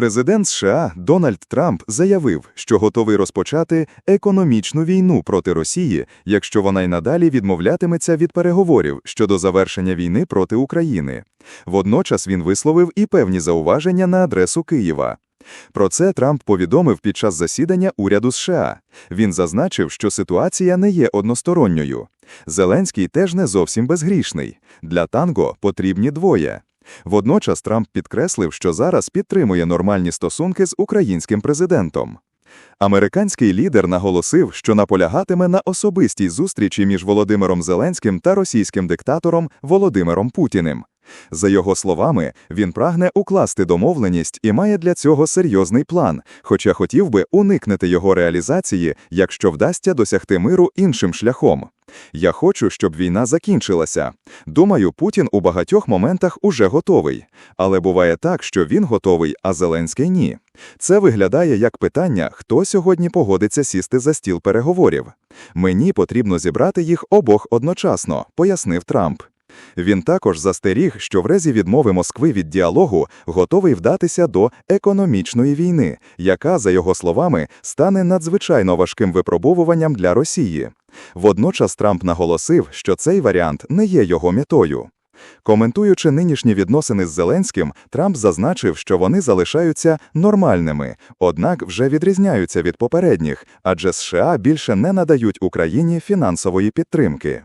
Президент США Дональд Трамп заявив, що готовий розпочати економічну війну проти Росії, якщо вона й надалі відмовлятиметься від переговорів щодо завершення війни проти України. Водночас він висловив і певні зауваження на адресу Києва. Про це Трамп повідомив під час засідання уряду США. Він зазначив, що ситуація не є односторонньою. Зеленський теж не зовсім безгрішний. Для танго потрібні двоє. Водночас Трамп підкреслив, що зараз підтримує нормальні стосунки з українським президентом. Американський лідер наголосив, що наполягатиме на особистій зустрічі між Володимиром Зеленським та російським диктатором Володимиром Путіним. За його словами, він прагне укласти домовленість і має для цього серйозний план, хоча хотів би уникнути його реалізації, якщо вдасться досягти миру іншим шляхом. Я хочу, щоб війна закінчилася. Думаю, Путін у багатьох моментах уже готовий. Але буває так, що він готовий, а Зеленський ні. Це виглядає як питання, хто сьогодні погодиться сісти за стіл переговорів. Мені потрібно зібрати їх обох одночасно, пояснив Трамп. Він також застеріг, що в разі відмови Москви від діалогу готовий вдатися до економічної війни, яка, за його словами, стане надзвичайно важким випробовуванням для Росії. Водночас Трамп наголосив, що цей варіант не є його метою. Коментуючи нинішні відносини з Зеленським, Трамп зазначив, що вони залишаються нормальними, однак вже відрізняються від попередніх, адже США більше не надають Україні фінансової підтримки.